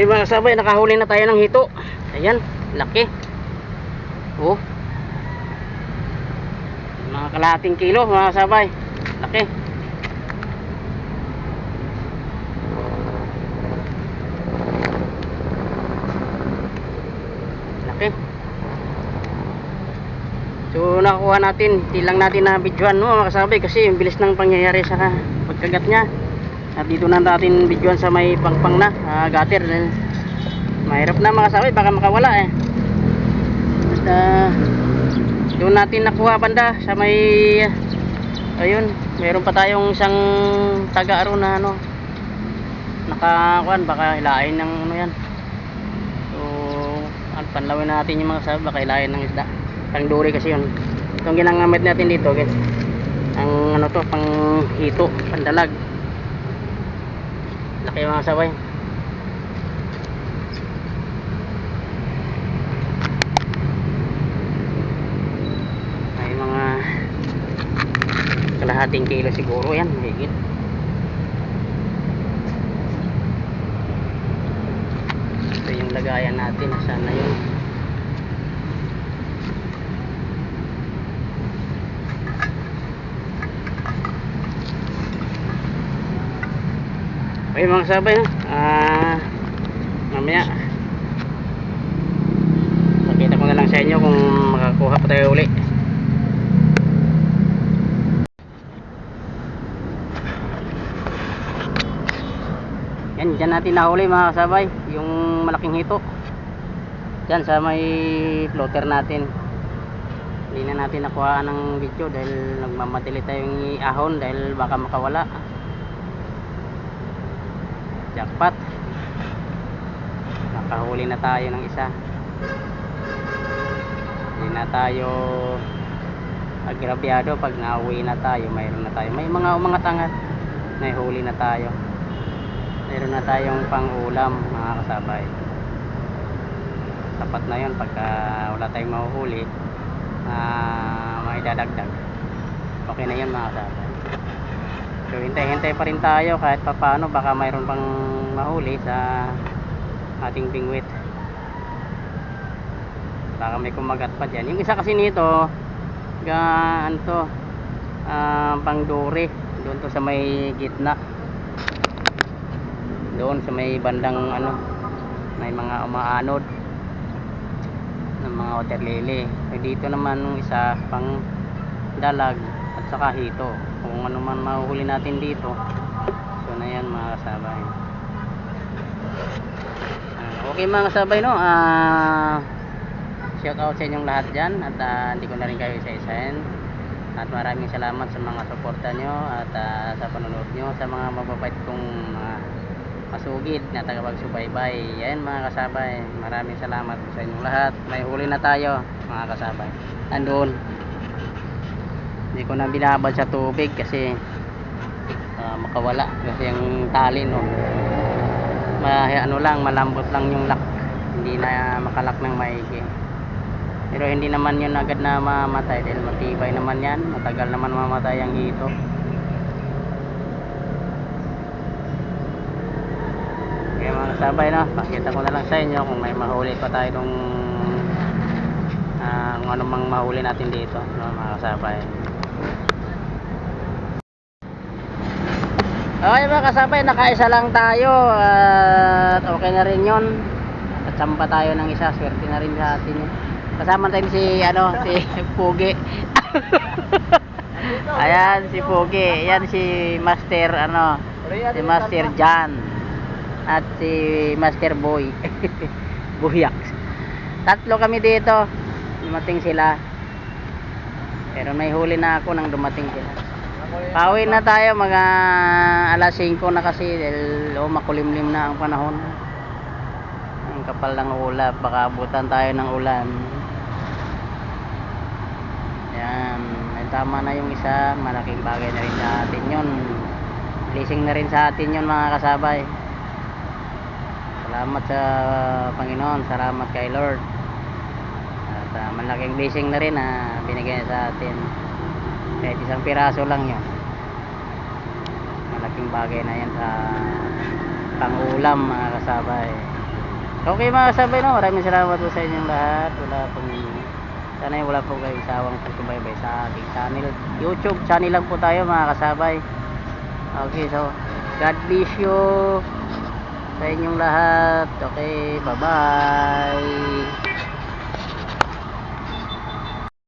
Okay mga kasabay, nakahuli na tayo ng hito. Ayan, laki. Oh. Mga kalahating kilo mga kasabay. Laki. Laki. So nakuha natin, di lang natin na videoan no, mga kasabay kasi ang bilis ng pangyayari sa pagkagat niya. At dito na natin videoan sa may pangpang na, ah, gutter. Mahirap na mga kasabay, baka makawala eh. At ah, doon natin nakuha banda sa may ayun, meron pa tayong isang taga-aro na ano nakakuan baka hilain ng ano yan. So, panlawin natin yung mga kasabay, baka hilain ng isda. Pang duri kasi yun. Itong ginangamit natin dito, guys. Ang ano to, pang hito, pandalag. Laki mga sabay. May mga kalahating kilo siguro yan, higit. Ito yung lagayan natin, sana yun. Okay mga sabay no? Ah, mamaya. Pakita ko na lang sa inyo kung makakuha pa tayo uli. Yan, dyan natin nahuli mga kasabay Yung malaking hito. Dyan sa may floater natin. Hindi na natin nakuha ng video Dahil nagmamadali tayong ahon Dahil baka makawala jackpot. Nakahuli na tayo ng isa. Hindi na tayo agrabyado pag nauwi na tayo. Mayroon na tayo. May mga umangat angat may huli na tayo. Mayroon na tayong pang ulam mga kasabay. Sapat na yun pagka wala tayong mahuhuli uh, may dadagdag okay na yun mga kasabay So hintay-hintay pa rin tayo kahit pa paano baka mayroon pang mahuli sa ating bingwit. Baka may kumagat pa dyan. Yung isa kasi nito, ga, ano to, ah, pang duri. Doon to sa may gitna. Doon sa may bandang ano, may mga umaanod ng mga water lily. So, dito naman yung isa pang dalag at saka hito kung ano man mahuhuli natin dito. So na yan mga kasabay. Ah, okay mga kasabay no? Ah shout out sa inyong lahat dyan. At ah, hindi ko na rin kayo isa-isahin. At maraming salamat sa mga suporta nyo at ah, sa panonood nyo sa mga mababait kong mga masugid na tagapagsubaybay. Yan mga kasabay maraming salamat sa inyong lahat. May huli na tayo mga kasabay. Andun hindi ko na binabad sa tubig kasi ah, makawala. Kasi yung tali no ma ano lang malambot lang yung lock. Hindi na makalak ng maigi. Pero hindi naman yun agad na mamatay dahil matibay naman yan. Matagal naman mamatay ang hito. Kaya mga kasabay no? Pakita ko na lang sa inyo kung may mahuli pa tayo nung ah, kung ano mang mahuli natin dito no, mga kasabay Okay mga kasabay, nakaisa lang tayo at okay na rin yun. At sampa tayo ng isa, swerte na rin sa atin yun. Kasama tayo si, ano, si Pugi. Ayan, si Pugi. Ayan si Master, ano, si Master John. At si Master Boy. Buyak. Tatlo kami dito. Dumating sila. Pero may huli na ako nang dumating sila. Pauwi na tayo mga alas 5 na kasi dahil oh, makulimlim na ang panahon. Ang kapal ng ulap, baka abutan tayo ng ulan. Yan, ay tama na yung isa, malaking bagay na rin sa atin yun. Blessing na rin sa atin yun mga kasabay. Salamat sa Panginoon, salamat kay Lord. At ah, malaking blessing na rin na binigay niya sa atin kahit isang piraso lang yun malaking bagay na yan sa pangulam mga kasabay Okay mga kasabay no, maraming salamat po sa inyong lahat. Wala pong sana ay wala po kayong sawang pagsubaybay sa aking channel. YouTube channel lang po tayo mga kasabay. Okay, so God bless you sa inyong lahat. Okay, bye-bye.